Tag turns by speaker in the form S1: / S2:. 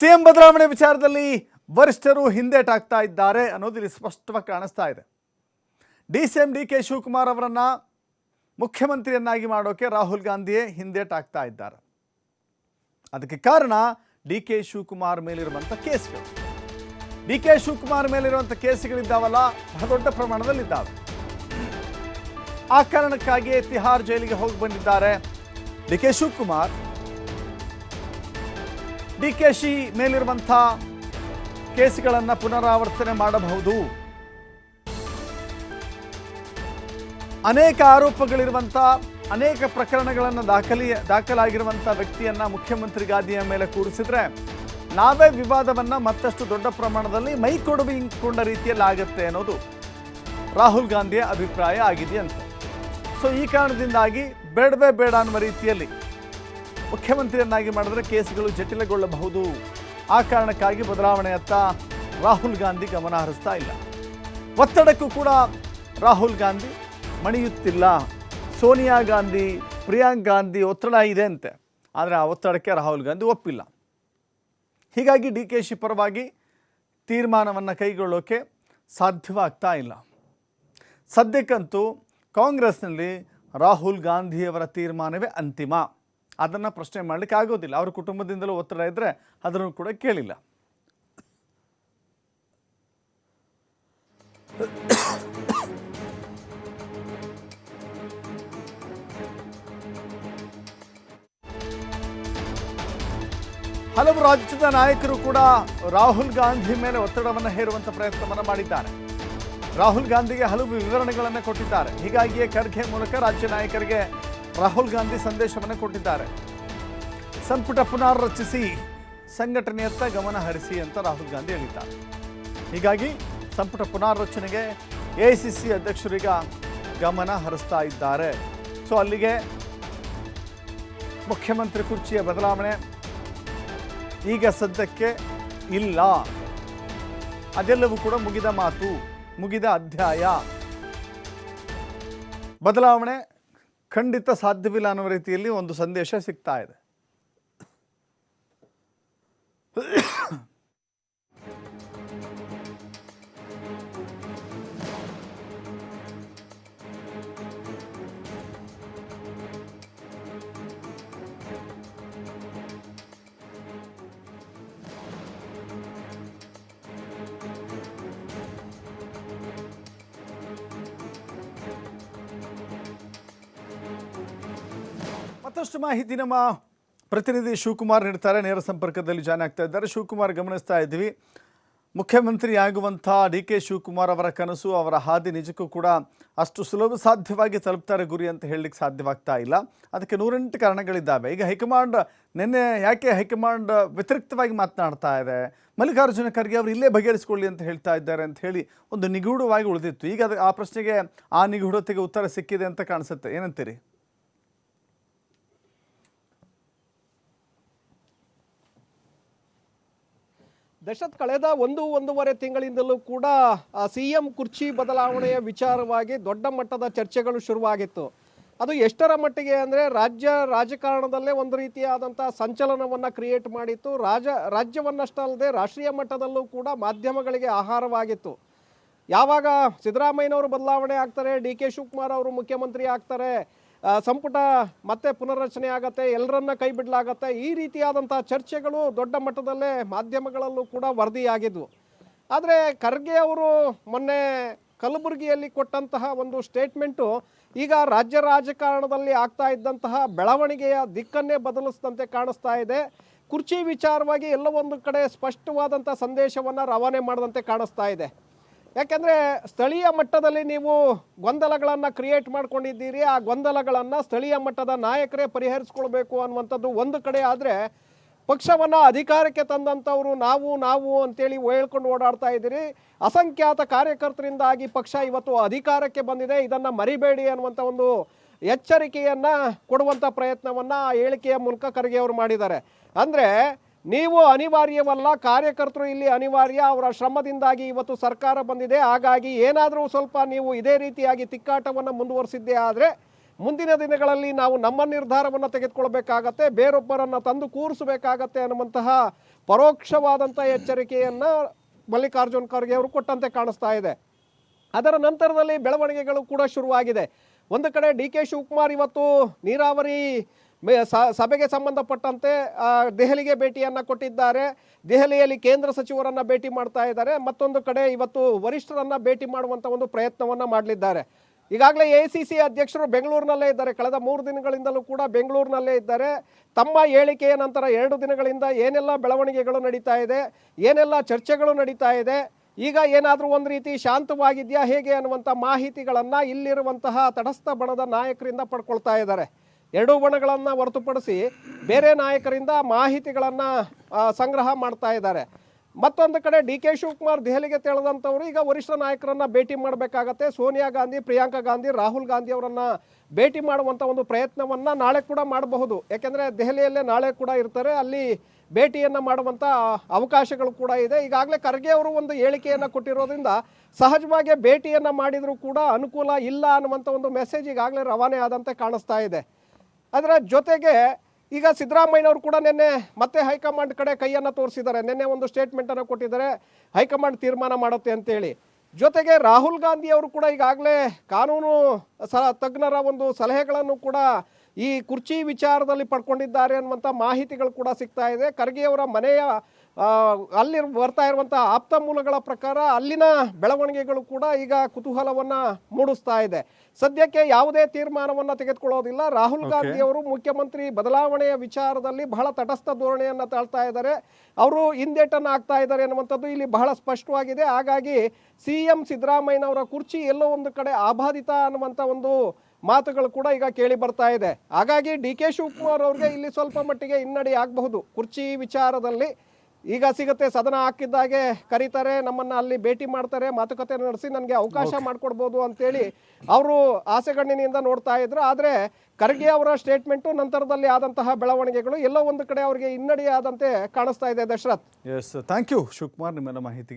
S1: CM ಬದಲಾವಣೆ ವಿಚಾರದಲ್ಲಿ ವರಿಷ್ಠರು ಹಿಂದೇಟಾಗ್ತಾ ಇದ್ದಾರೆ ಅನ್ನೋದು ಇಲ್ಲಿ ಸ್ಪಷ್ಟವಾಗಿ ಕಾಣಿಸ್ತಾ ಇದೆ. D C M D K Shivakumar ಅವರನ್ನು ಮುಖ್ಯಮಂತ್ರಿಯನ್ನಾಗಿ ಮಾಡೋಕೆ ರಾಹುಲ್ ಗಾಂಧಿಯೇ ಹಿಂದೇಟಾಗ್ತಾ ಇದ್ದಾರೆ. ಅದಕ್ಕೆ ಕಾರಣ ಡಿ ಕೆ ಶಿವಕುಮಾರ್ ಮೇಲಿರುವಂಥ ಕೇಸ್ಗಳು. ಡಿ ಕೆ ಶಿವಕುಮಾರ್ ಮೇಲಿರುವಂಥ ಕೇಸ್ಗಳಿದ್ದಾವಲ್ಲ, ಬಹಳ ದೊಡ್ಡ ಪ್ರಮಾಣದಲ್ಲಿದ್ದಾವೆ. ಆ ಕಾರಣಕ್ಕಾಗಿಯೇ ತಿಹಾರ್ ಜೈಲಿಗೆ ಹೋಗಿ ಬಂದಿದ್ದಾರೆ. D K Shivakumar D K she ಮೇಲಿರುವಂಥ ಕೇಸ್ಗಳನ್ನು ಪುನರಾವರ್ತನೆ ಮಾಡಬಹುದು. ಅನೇಕ ಆರೋಪಗಳಿರುವಂಥ, ಅನೇಕ ಪ್ರಕರಣಗಳನ್ನು ದಾಖಲಿ, ದಾಖಲಾಗಿರುವಂಥ ವ್ಯಕ್ತಿಯನ್ನು ಮುಖ್ಯಮಂತ್ರಿ ಗಾದಿಯ ಮೇಲೆ ಕೂರಿಸಿದ್ರೆ ನಾವೇ ವಿವಾದವನ್ನು ಮತ್ತಷ್ಟು ದೊಡ್ಡ ಪ್ರಮಾಣದಲ್ಲಿ ಮೈ ಕೊಡುವಿಕೊಂಡ ರೀತಿಯಲ್ಲಿ ಆಗುತ್ತೆ ಅನ್ನೋದು ರಾಹುಲ್ ಗಾಂಧಿಯ ಅಭಿಪ್ರಾಯ ಆಗಿದೆಯಂತೆ. ಸೊ ಈ ಕಾರಣದಿಂದಾಗಿ ಬೇಡವೇ ಬೇಡ ಅನ್ನುವ ರೀತಿಯಲ್ಲಿ ಮುಖ್ಯಮಂತ್ರಿಯನ್ನಾಗಿ ಮಾಡಿದ್ರೆ ಕೇಸುಗಳು ಜಟಿಲಗೊಳ್ಳಬಹುದು. ಆ ಕಾರಣಕ್ಕಾಗಿ ಬದಲಾವಣೆಯತ್ತ ರಾಹುಲ್ ಗಾಂಧಿ ಗಮನ ಹರಿಸ್ತಾ ಇಲ್ಲ. ಒತ್ತಡಕ್ಕೂ ಕೂಡ ರಾಹುಲ್ ಗಾಂಧಿ ಮಣಿಯುತ್ತಿಲ್ಲ. ಸೋನಿಯಾ ಗಾಂಧಿ, ಪ್ರಿಯಾಂಕ್ ಗಾಂಧಿ ಒತ್ತಡ ಇದೆ ಅಂತೆ. ಆದರೆ ಆ ಒತ್ತಡಕ್ಕೆ ರಾಹುಲ್ ಗಾಂಧಿ ಒಪ್ಪಿಲ್ಲ. ಹೀಗಾಗಿ ಡಿ ಕೆ ಶಿ ಪರವಾಗಿ ತೀರ್ಮಾನವನ್ನು ಕೈಗೊಳ್ಳೋಕೆ ಸಾಧ್ಯವಾಗ್ತಾ ಇಲ್ಲ. ಸದ್ಯಕ್ಕಂತೂ ಕಾಂಗ್ರೆಸ್ನಲ್ಲಿ ರಾಹುಲ್ ಗಾಂಧಿಯವರ ತೀರ್ಮಾನವೇ ಅಂತಿಮ. ಅದನ್ನು ಪ್ರಶ್ನೆ ಮಾಡಲಿಕ್ಕೆ ಆಗೋದಿಲ್ಲ ಅವರ ಕುಟುಂಬದಿಂದಲೂ ಒತ್ತಡ ಇದ್ದರೆ ಅದನ್ನು ಕೂಡ ಕೇಳಿಲ್ಲ. ಹಲವು ರಾಜ್ಯದ ನಾಯಕರು ಕೂಡ ರಾಹುಲ್ ಗಾಂಧಿ ಮೇಲೆ ಒತ್ತಡವನ್ನು ಹೇರುವಂತ ಪ್ರಯತ್ನವನ್ನು ಮಾಡಿದ್ದಾರೆ. ರಾಹುಲ್ ಗಾಂಧಿಗೆ ಹಲವು ವಿವರಣೆಗಳನ್ನು ಕೊಟ್ಟಿದ್ದಾರೆ. ಹೀಗಾಗಿಯೇ ಖರ್ಗೆ ಮೂಲಕ ರಾಜ್ಯ ನಾಯಕರಿಗೆ ರಾಹುಲ್ ಗಾಂಧಿ ಸಂದೇಶವನ್ನು ಕೊಟ್ಟಿದ್ದಾರೆ. ಸಂಪುಟ ಪುನರ್ರಚಿಸಿ ಸಂಘಟನೆಯತ್ತ ಗಮನ ಹರಿಸಿ ಅಂತ ರಾಹುಲ್ ಗಾಂಧಿ ಹೇಳಿದ್ದಾರೆ. ಹೀಗಾಗಿ ಸಂಪುಟ ಪುನರ್ರಚನೆಗೆ ಎ ಸಿ ಸಿ ಅಧ್ಯಕ್ಷರೀಗ ಗಮನ ಹರಿಸ್ತಾ ಇದ್ದಾರೆ. ಸೊ, ಅಲ್ಲಿಗೆ ಮುಖ್ಯಮಂತ್ರಿ ಕುರ್ಚಿಯ ಬದಲಾವಣೆ ಈಗ ಸದ್ಯಕ್ಕೆ ಇಲ್ಲ. ಅದೆಲ್ಲವೂ ಕೂಡ ಮುಗಿದ ಮಾತು, ಮುಗಿದ ಅಧ್ಯಾಯ. ಬದಲಾವಣೆ ಖಂಡಿತ ಸಾಧ್ಯವಿಲ್ಲ ಅನ್ನೋ ರೀತಿಯಲ್ಲಿ ಒಂದು ಸಂದೇಶ ಸಿಗ್ತಾ ಇದೆ. ಮತ್ತಷ್ಟು ಮಾಹಿತಿ ನಮ್ಮ ಪ್ರತಿನಿಧಿ ಶಿವಕುಮಾರ್ ನೀಡ್ತಾರೆ. ನೇರ ಸಂಪರ್ಕದಲ್ಲಿ ಜಾಯ್ನ್ ಆಗ್ತಾ ಇದ್ದಾರೆ. ಶಿವಕುಮಾರ್, ಗಮನಿಸ್ತಾ ಇದ್ವಿ ಮುಖ್ಯಮಂತ್ರಿ ಆಗುವಂಥ ಡಿ ಕೆ ಶಿವಕುಮಾರ್ ಅವರ ಕನಸು, ಅವರ ಹಾದಿ ನಿಜಕ್ಕೂ ಕೂಡ ಅಷ್ಟು ಸುಲಭ ಸಾಧ್ಯವಾಗಿ ತಲುಪ್ತಾರೆ ಗುರಿ ಅಂತ ಹೇಳಲಿಕ್ಕೆ ಸಾಧ್ಯವಾಗ್ತಾ ಇಲ್ಲ. ಅದಕ್ಕೆ ನೂರೆಂಟು ಕಾರಣಗಳಿದ್ದಾವೆ. ಈಗ ಹೈಕಮಾಂಡ್, ನಿನ್ನೆ ಯಾಕೆ ಹೈಕಮಾಂಡ್ ವ್ಯತಿರಿಕ್ತವಾಗಿ ಮಾತನಾಡ್ತಾ ಇದೆ? ಮಲ್ಲಿಕಾರ್ಜುನ ಖರ್ಗೆ ಅವರು ಇಲ್ಲೇ ಬಗೆಹರಿಸಿಕೊಳ್ಳಿ ಅಂತ ಹೇಳ್ತಾ ಇದ್ದಾರೆ ಅಂತ ಹೇಳಿ ಒಂದು ನಿಗೂಢವಾಗಿ ಉಳಿದಿತ್ತು. ಈಗ ಅದು ಆ ಪ್ರಶ್ನೆಗೆ ಆ ನಿಗೂಢತೆಗೆ ಉತ್ತರ ಸಿಕ್ಕಿದೆ ಅಂತ ಕಾಣಿಸುತ್ತೆ. ಏನಂತೀರಿ?
S2: ದಶರಥ್ ಕಳೆದ ಒಂದು, ಒಂದೂವರೆ ತಿಂಗಳಿಂದಲೂ ಕೂಡ ಸಿ ಎಂ ಕುರ್ಚಿ ಬದಲಾವಣೆಯ ವಿಚಾರವಾಗಿ ದೊಡ್ಡ ಮಟ್ಟದ ಚರ್ಚೆಗಳು ಶುರುವಾಗಿತ್ತು. ಅದು ಎಷ್ಟರ ಮಟ್ಟಿಗೆ ಅಂದರೆ ರಾಜ್ಯ ರಾಜಕಾರಣದಲ್ಲೇ ಒಂದು ರೀತಿಯಾದಂಥ ಸಂಚಲನವನ್ನು ಕ್ರಿಯೇಟ್ ಮಾಡಿತ್ತು. ರಾಜ, ರಾಜ್ಯವನ್ನಷ್ಟಲ್ಲದೆ ರಾಷ್ಟ್ರೀಯ ಮಟ್ಟದಲ್ಲೂ ಕೂಡ ಮಾಧ್ಯಮಗಳಿಗೆ ಆಹಾರವಾಗಿತ್ತು. ಯಾವಾಗ ಸಿದ್ದರಾಮಯ್ಯನವರು ಬದಲಾವಣೆ ಆಗ್ತಾರೆ, ಡಿ ಕೆ ಶಿವಕುಮಾರ್ ಅವರು ಮುಖ್ಯಮಂತ್ರಿ ಆಗ್ತಾರೆ ಸಂಪುಟ ಮತ್ತೆ ಪುನರ್ರಚನೆ ಆಗತ್ತೆ, ಎಲ್ಲರನ್ನ ಕೈ ಬಿಡಲಾಗತ್ತೆ. ಈ ರೀತಿಯಾದಂಥ ಚರ್ಚೆಗಳು ದೊಡ್ಡ ಮಟ್ಟದಲ್ಲೇ ಮಾಧ್ಯಮಗಳಲ್ಲೂ ಕೂಡ ವರದಿಯಾಗಿದ್ವು. ಆದರೆ ಖರ್ಗೆ ಅವರು ಮೊನ್ನೆ ಕಲಬುರಗಿಯಲ್ಲಿ ಕೊಟ್ಟಂತಹ ಒಂದು ಸ್ಟೇಟ್ಮೆಂಟು ಈಗ ರಾಜ್ಯ ರಾಜಕಾರಣದಲ್ಲಿ ಆಗ್ತಾ ಇದ್ದಂತಹ ಬೆಳವಣಿಗೆಯ ದಿಕ್ಕನ್ನೇ ಬದಲಿಸಿದಂತೆ ಕಾಣಿಸ್ತಾ ಇದೆ. ಕುರ್ಚಿ ವಿಚಾರವಾಗಿ ಎಲ್ಲ ಒಂದು ಕಡೆ ಸ್ಪಷ್ಟವಾದಂಥ ಸಂದೇಶವನ್ನು ರವಾನೆ ಮಾಡಿದಂತೆ ಕಾಣಿಸ್ತಾ ಇದೆ. ಯಾಕೆಂದರೆ ಸ್ಥಳೀಯ ಮಟ್ಟದಲ್ಲಿ ನೀವು ಗೊಂದಲಗಳನ್ನು ಕ್ರಿಯೇಟ್ ಮಾಡ್ಕೊಂಡಿದ್ದೀರಿ. ಆ ಗೊಂದಲಗಳನ್ನು ಸ್ಥಳೀಯ ಮಟ್ಟದ ನಾಯಕರೇ ಪರಿಹರಿಸ್ಕೊಳ್ಬೇಕು ಅನ್ನುವಂಥದ್ದು ಒಂದು ಕಡೆ ಆದರೆ ಪಕ್ಷವನ್ನು ಅಧಿಕಾರಕ್ಕೆ ತಂದಂಥವರು ನಾವು ನಾವು ಅಂತೇಳಿ ಹೇಳ್ಕೊಂಡು ಓಡಾಡ್ತಾ ಇದ್ದೀರಿ. ಅಸಂಖ್ಯಾತ ಕಾರ್ಯಕರ್ತರಿಂದಾಗಿ ಪಕ್ಷ ಇವತ್ತು ಅಧಿಕಾರಕ್ಕೆ ಬಂದಿದೆ. ಇದನ್ನು ಮರಿಬೇಡಿ ಅನ್ನುವಂಥ ಒಂದು ಎಚ್ಚರಿಕೆಯನ್ನು ಕೊಡುವಂಥ ಪ್ರಯತ್ನವನ್ನು ಆ ಹೇಳಿಕೆಯ ಮೂಲಕ ಖರ್ಗೆ ಅವರು ಮಾಡಿದ್ದಾರೆ. ಅಂದರೆ ನೀವು ಅನಿವಾರ್ಯವಲ್ಲ, ಕಾರ್ಯಕರ್ತರು ಇಲ್ಲಿ ಅನಿವಾರ್ಯ, ಅವರ ಶ್ರಮದಿಂದಾಗಿ ಇವತ್ತು ಸರ್ಕಾರ ಬಂದಿದೆ. ಹಾಗಾಗಿ ಏನಾದರೂ ಸ್ವಲ್ಪ ನೀವು ಇದೇ ರೀತಿಯಾಗಿ ತಿಕ್ಕಾಟವನ್ನು ಮುಂದುವರಿಸಿದ್ದೇ ಆದರೆ ಮುಂದಿನ ದಿನಗಳಲ್ಲಿ ನಾವು ನಮ್ಮ ನಿರ್ಧಾರವನ್ನು ತೆಗೆದುಕೊಳ್ಬೇಕಾಗತ್ತೆ, ಬೇರೊಬ್ಬರನ್ನು ತಂದು ಕೂರಿಸಬೇಕಾಗತ್ತೆ ಅನ್ನುವಂತಹ ಪರೋಕ್ಷವಾದಂಥ ಎಚ್ಚರಿಕೆಯನ್ನು ಮಲ್ಲಿಕಾರ್ಜುನ್ ಖರ್ಗೆ ಅವರು ಕೊಟ್ಟಂತೆ ಕಾಣಿಸ್ತಾ ಇದೆ. ಅದರ ನಂತರದಲ್ಲಿ ಬೆಳವಣಿಗೆಗಳು ಕೂಡ ಶುರುವಾಗಿದೆ. ಒಂದು ಕಡೆ ಡಿ ಕೆ ಶಿವಕುಮಾರ್ ಇವತ್ತು ನೀರಾವರಿ ಸಭೆಗೆ ಸಂಬಂಧಪಟ್ಟಂತೆ ದೆಹಲಿಗೆ ಭೇಟಿಯನ್ನು ಕೊಟ್ಟಿದ್ದಾರೆ. ದೆಹಲಿಯಲ್ಲಿ ಕೇಂದ್ರ ಸಚಿವರನ್ನು ಭೇಟಿ ಮಾಡ್ತಾ ಇದ್ದಾರೆ. ಮತ್ತೊಂದು ಕಡೆ ಇವತ್ತು ವರಿಷ್ಠರನ್ನು ಭೇಟಿ ಮಾಡುವಂಥ ಒಂದು ಪ್ರಯತ್ನವನ್ನು ಮಾಡಲಿದ್ದಾರೆ. ಈಗಾಗಲೇ ಎ ಸಿ ಸಿ ಅಧ್ಯಕ್ಷರು ಬೆಂಗಳೂರಿನಲ್ಲೇ ಇದ್ದಾರೆ. ಕಳೆದ ಮೂರು ದಿನಗಳಿಂದಲೂ ಕೂಡ ಬೆಂಗಳೂರಿನಲ್ಲೇ ಇದ್ದಾರೆ. ತಮ್ಮ ಹೇಳಿಕೆಯ ನಂತರ ಎರಡು ದಿನಗಳಿಂದ ಏನೆಲ್ಲ ಬೆಳವಣಿಗೆಗಳು ನಡೀತಾ ಇದೆ, ಏನೆಲ್ಲ ಚರ್ಚೆಗಳು ನಡೀತಾ ಇದೆ, ಈಗ ಏನಾದರೂ ಒಂದು ರೀತಿ ಶಾಂತವಾಗಿದೆಯಾ ಹೇಗೆ ಅನ್ನುವಂಥ ಮಾಹಿತಿಗಳನ್ನು ಇಲ್ಲಿರುವಂತಹ ತಟಸ್ಥ ಬಣದ ನಾಯಕರಿಂದ ಪಡ್ಕೊಳ್ತಾ ಇದ್ದಾರೆ. ಎರಡೂ ಬಣಗಳನ್ನು ಹೊರತುಪಡಿಸಿ ಬೇರೆ ನಾಯಕರಿಂದ ಮಾಹಿತಿಗಳನ್ನು ಸಂಗ್ರಹ ಮಾಡ್ತಾ ಇದ್ದಾರೆ. ಮತ್ತೊಂದು ಕಡೆ ಡಿ ಕೆ ಶಿವಕುಮಾರ್ ದೆಹಲಿಗೆ ತೆರಳದಂಥವ್ರು ಈಗ ವರಿಷ್ಠ ನಾಯಕರನ್ನು ಭೇಟಿ ಮಾಡಬೇಕಾಗತ್ತೆ. ಸೋನಿಯಾ ಗಾಂಧಿ, ಪ್ರಿಯಾಂಕಾ ಗಾಂಧಿ, ರಾಹುಲ್ ಗಾಂಧಿ ಅವರನ್ನು ಭೇಟಿ ಮಾಡುವಂಥ ಒಂದು ಪ್ರಯತ್ನವನ್ನು ನಾಳೆ ಕೂಡ ಮಾಡಬಹುದು. ಯಾಕೆಂದರೆ ದೆಹಲಿಯಲ್ಲೇ ನಾಳೆ ಕೂಡ ಇರ್ತಾರೆ. ಅಲ್ಲಿ ಭೇಟಿಯನ್ನು ಮಾಡುವಂಥ ಅವಕಾಶಗಳು ಕೂಡ ಇದೆ. ಈಗಾಗಲೇ ಖರ್ಗೆ ಅವರು ಒಂದು ಹೇಳಿಕೆಯನ್ನು ಕೊಟ್ಟಿರೋದ್ರಿಂದ ಸಹಜವಾಗಿ ಭೇಟಿಯನ್ನು ಮಾಡಿದರೂ ಕೂಡ ಅನುಕೂಲ ಇಲ್ಲ ಅನ್ನುವಂಥ ಒಂದು ಮೆಸೇಜ್ ಈಗಾಗಲೇ ರವಾನೆ ಆದಂತೆ ಕಾಣಿಸ್ತಾ ಇದೆ. ಅದರ ಜೊತೆಗೆ ಈಗ ಸಿದ್ದರಾಮಯ್ಯನವರು ಕೂಡ ನಿನ್ನೆ ಮತ್ತೆ ಹೈಕಮಾಂಡ್ ಕಡೆ ಕೈಯನ್ನು ತೋರಿಸಿದ್ದಾರೆ. ನಿನ್ನೆ ಒಂದು ಸ್ಟೇಟ್ಮೆಂಟನ್ನು ಕೊಟ್ಟಿದ್ದಾರೆ. ಹೈಕಮಾಂಡ್ ತೀರ್ಮಾನ ಮಾಡುತ್ತೆ ಅಂತೇಳಿ. ಜೊತೆಗೆ ರಾಹುಲ್ ಗಾಂಧಿ ಅವರು ಕೂಡ ಈಗಾಗಲೇ ಕಾನೂನು ಸ, ತಜ್ಞರ ಒಂದು ಸಲಹೆಗಳನ್ನು ಕೂಡ ಈ ಕುರ್ಚಿ ವಿಚಾರದಲ್ಲಿ ಪಡ್ಕೊಂಡಿದ್ದಾರೆ ಅನ್ನುವಂಥ ಮಾಹಿತಿಗಳು ಕೂಡ ಸಿಗ್ತಾ ಇದೆ. ಖರ್ಗೆಯವರ ಮನೆಯ ಅಲ್ಲಿ ಬರ್ತಾ ಇರುವಂಥ ಆಪ್ತ ಮೂಲಗಳ ಪ್ರಕಾರ ಅಲ್ಲಿನ ಬೆಳವಣಿಗೆಗಳು ಕೂಡ ಈಗ ಕುತೂಹಲವನ್ನ ಮೂಡಿಸ್ತಾ ಇದೆ. ಸದ್ಯಕ್ಕೆ ಯಾವುದೇ ತೀರ್ಮಾನವನ್ನ ತೆಗೆದುಕೊಳ್ಳೋದಿಲ್ಲ. ರಾಹುಲ್ ಗಾಂಧಿ ಅವರು ಮುಖ್ಯಮಂತ್ರಿ ಬದಲಾವಣೆಯ ವಿಚಾರದಲ್ಲಿ ಬಹಳ ತಟಸ್ಥ ಧೋರಣೆಯನ್ನ ತಾಳ್ತಾ ಇದ್ದಾರೆ. ಅವರು ಹಿಂದೇಟನ್ನು ಆಗ್ತಾ ಇದ್ದಾರೆ ಅನ್ನುವಂಥದ್ದು ಇಲ್ಲಿ ಬಹಳ ಸ್ಪಷ್ಟವಾಗಿದೆ. ಹಾಗಾಗಿ ಸಿ ಎಂ ಸಿದ್ದರಾಮಯ್ಯನವರ ಕುರ್ಚಿ ಎಲ್ಲೋ ಒಂದು ಕಡೆ ಆಬಾಧಿತ ಅನ್ನುವಂಥ ಒಂದು ಮಾತುಗಳು ಕೂಡ ಈಗ ಕೇಳಿ ಬರ್ತಾ ಇದೆ. ಹಾಗಾಗಿ ಡಿ ಕೆ ಶಿವಕುಮಾರ್ ಅವ್ರಿಗೆ ಇಲ್ಲಿ ಸ್ವಲ್ಪ ಮಟ್ಟಿಗೆ ಹಿನ್ನಡೆ ಆಗಬಹುದು. ಕುರ್ಚಿ ವಿಚಾರದಲ್ಲಿ ಈಗ ಸಿಗುತ್ತೆ ಸದನ ಹಾಕಿದ್ದಾಗೆ ಕರೀತಾರೆ ನಮ್ಮನ್ನ ಅಲ್ಲಿ ಭೇಟಿ ಮಾಡ್ತಾರೆ ಮಾತುಕತೆ ನಡೆಸಿ ನನಗೆ ಅವಕಾಶ ಮಾಡಿಕೊಡ್ಬೋದು ಅಂತೇಳಿ ಅವರು ಆಸೆಗಣ್ಣಿನಿಂದ ನೋಡ್ತಾ ಇದ್ರು. ಆದರೆ ಖರ್ಗೆ ಅವರ ಸ್ಟೇಟ್ಮೆಂಟು ನಂತರದಲ್ಲಿ ಆದಂತಹ ಬೆಳವಣಿಗೆಗಳು ಎಲ್ಲೋ ಒಂದು ಕಡೆ ಅವರಿಗೆ ಹಿನ್ನಡೆಯಾದಂತೆ ಕಾಣಿಸ್ತಾ ಇದೆ Dasharath.
S1: Yes thank you Shivakumar ನಿಮ್ಮೆಲ್ಲ ಮಾಹಿತಿಗೆ.